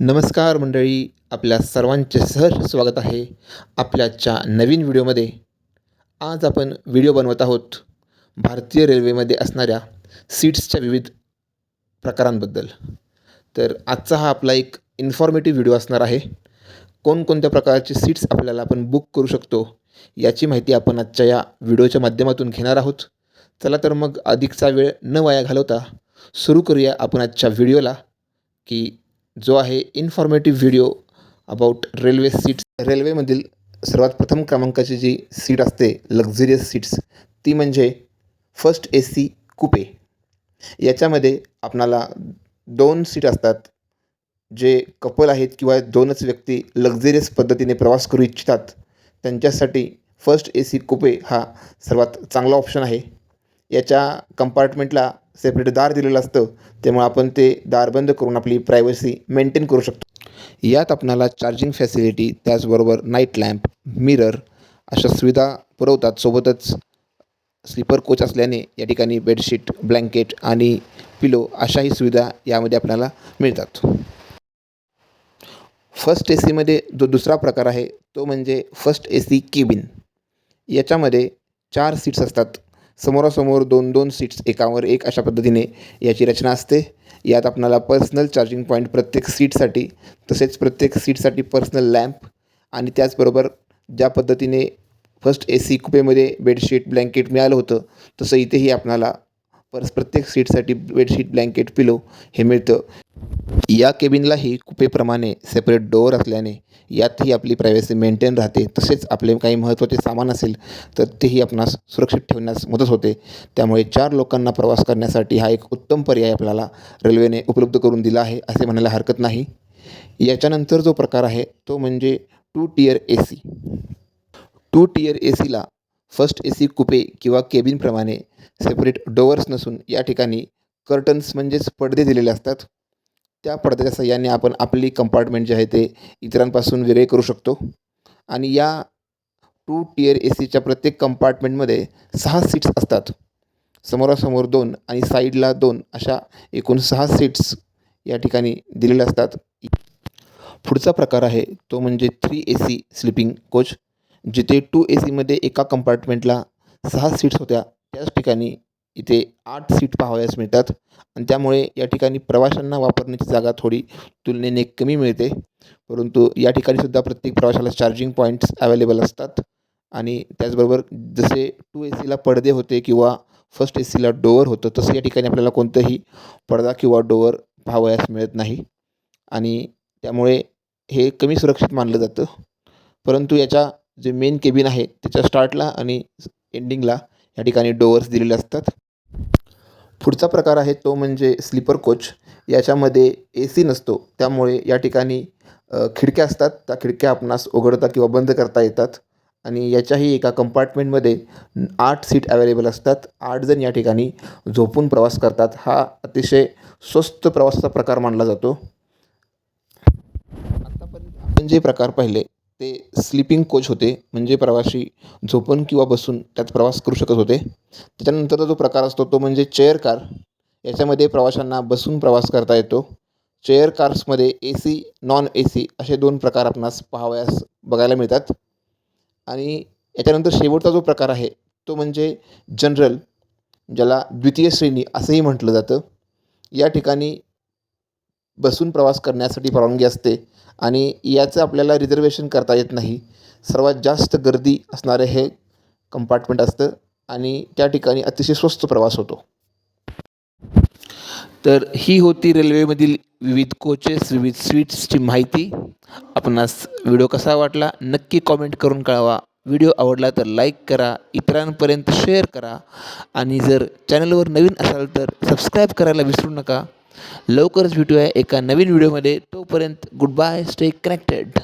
नमस्कार मंडळी आपल्या सर्वांचे सहर्ष स्वागत आहे आपल्याच्या नवीन व्हिडिओमध्ये. आज आपण व्हिडिओ बनवत आहोत भारतीय रेल्वेमध्ये असणाऱ्या सीट्सच्या विविध प्रकारांबद्दल. तर आजचा हा आपला एक इन्फॉर्मेटिव्ह व्हिडिओ असणार आहे. कोणकोणत्या प्रकारचे सीट्स आपल्याला आपण बुक करू शकतो याची माहिती आपण आजच्या या व्हिडिओच्या माध्यमातून घेणार आहोत. चला तर मग अधिकचा वेळ न वाया घालवता सुरू करूया आपण आजच्या व्हिडिओला की जो आहे informative video about railway seats रेल्वेमधील सर्वात प्रथम क्रमांकाची जी सीट असते लक्झरियस सीट्स ती म्हणजे फर्स्ट ए सी कुपे याच्यामध्ये आपणाला दोन सीट असतात जे कपल आहेत किंवा दोनच व्यक्ती लक्झरियस पद्धतीने प्रवास करू इच्छितात. त्यांच्यासाठी फर्स्ट ए सी कुपे हा सर्वात चांगला ऑप्शन आहे. याच्या कंपार्टमेंटला सेपरेट दार दिलेलं असतं त्यामुळे आपण ते दार बंद करून आपली प्रायव्हसी मेंटेन करू शकतो. यात आपणाला चार्जिंग फॅसिलिटी त्याचबरोबर नाईट लॅम्प मिरर अशा सुविधा पुरवतात. सोबतच स्लीपर कोच असल्याने या ठिकाणी बेडशीट ब्लँकेट आणि पिलो अशाही सुविधा यामध्ये आपल्याला मिळतात. फर्स्ट ए सीमध्ये जो दुसरा प्रकार आहे तो म्हणजे फर्स्ट ए सी केबिन याच्यामध्ये चार सीट्स असतात. समोरासमोर दोन दोन सीट्स एकावर एक अशा पद्धतीने याची रचना असते. यात आपणाला पर्सनल चार्जिंग पॉईंट प्रत्येक सीटसाठी तसेच प्रत्येक सीटसाठी पर्सनल लॅम्प आणि त्याचबरोबर ज्या पद्धतीने फर्स्ट ए सी कुपेमध्ये बेडशीट ब्लँकेट मिळालं होतं तसं इथेही आपणाला परस प्रत्येक सीटसाठी बेडशीट ब्लँकेट पिलो हे मिळतं. या केबिनलाही कुपेप्रमाणे सेपरेट डोअर असल्याने यातही आपली प्रायव्हसी मेंटेन राहते. तसेच आपले काही महत्त्वाचे सामान असेल तर तेही आपणास सुरक्षित ठेवण्यास मदत होते. त्यामुळे चार लोकांना प्रवास करण्यासाठी हा एक उत्तम पर्याय आपल्याला रेल्वेने उपलब्ध करून दिला आहे असे म्हणायला हरकत नाही. याच्यानंतर जो प्रकार आहे तो म्हणजे two tier A C two tier A सीला फर्स्ट ए सी कुपे किंवा केबिनप्रमाणे सेपरेट डोअर्स नसून या ठिकाणी कर्टन्स म्हणजेच पडदे दिलेले असतात. त्या पडद्याच्या सहाय्याने आपण आपली कंपार्टमेंट जे आहे ते इतरांपासून वेगळे करू शकतो. आणि या टू टीयर ए सीच्या प्रत्येक कंपार्टमेंटमध्ये सहा सीट्स असतात. समोरासमोर दोन आणि साईडला दोन अशा एकूण सहा सीट्स या ठिकाणी दिलेल्या असतात. पुढचा प्रकार आहे तो म्हणजे three A C sleeping coach जिथे टू ए सीमध्ये एका कंपार्टमेंटला सहा सीट्स होत्या. त्याच ठिकाणी इथे आठ सीट पाहावयास मिळतात. आणि त्यामुळे या ठिकाणी प्रवाशांना वापरण्याची जागा थोडी तुलनेने कमी मिळते. परंतु या ठिकाणीसुद्धा प्रत्येक प्रवाशाला चार्जिंग पॉईंट्स अवेलेबल असतात. आणि त्याचबरोबर जसे टू ए सीला पडदे होते किंवा फर्स्ट ए सीला डोअर होतं तसं या ठिकाणी आपल्याला कोणतंही पडदा किंवा डोअर पाहावयास मिळत नाही. आणि त्यामुळे हे कमी सुरक्षित मानलं जातं. परंतु याच्या जे मेन केबिन आहे त्याच्या स्टार्टला आणि एंडिंगला या ठिकाणी डोअर्स दिलेले असतात. पुढचा प्रकार आहे तो म्हणजे स्लीपर कोच. याच्यामध्ये ए सी नसतो. त्यामुळे या ठिकाणी खिडक्या असतात. त्या खिडक्या आपणास उघडता किंवा बंद करता येतात. आणि याच्याही एका कंपार्टमेंटमध्ये आठ सीट अवेलेबल असतात. आठ जण या ठिकाणी झोपून प्रवास करतात. हा अतिशय स्वस्त प्रवासाचा प्रकार मानला जातो. आत्तापर्यंत आपण जे प्रकार पाहिले ते स्लीपिंग कोच होते. म्हणजे प्रवाशी झोपून किंवा बसून त्यात प्रवास करू शकत होते. त्याच्यानंतरचा जो प्रकार असतो तो म्हणजे चेअर कार याच्यामध्ये प्रवाशांना बसून प्रवास करता येतो. Chair कार्समध्ये A C non A C असे दोन प्रकार आपणास पाहावयास बघायला मिळतात. आणि याच्यानंतर शेवटचा जो प्रकार आहे तो म्हणजे जनरल ज्याला द्वितीय श्रेणी असंही म्हटलं जातं. या ठिकाणी बसून प्रवास करण्यासाठी परवानगी असते आणि याचं आपल्याला रिझर्वेशन करता येत नाही. सर्वात जास्त गर्दी असणारे हे कंपार्टमेंट असतं आणि त्या ठिकाणी अतिशय स्वस्त प्रवास होतो. तर ही होती रेल्वेमधील विविध कोचेस विविध स्वीट्सची माहिती. आपणास व्हिडिओ कसा वाटला नक्की कॉमेंट करून कळवा. व्हिडिओ आवडला तर लाईक करा इतरांपर्यंत शेअर करा. आणि जर चॅनलवर नवीन असाल तर सबस्क्राईब करायला विसरू नका. लवकरच भेटूया एका नवीन व्हिडिओमध्ये. तोपर्यंत गुड बाय स्टे कनेक्टेड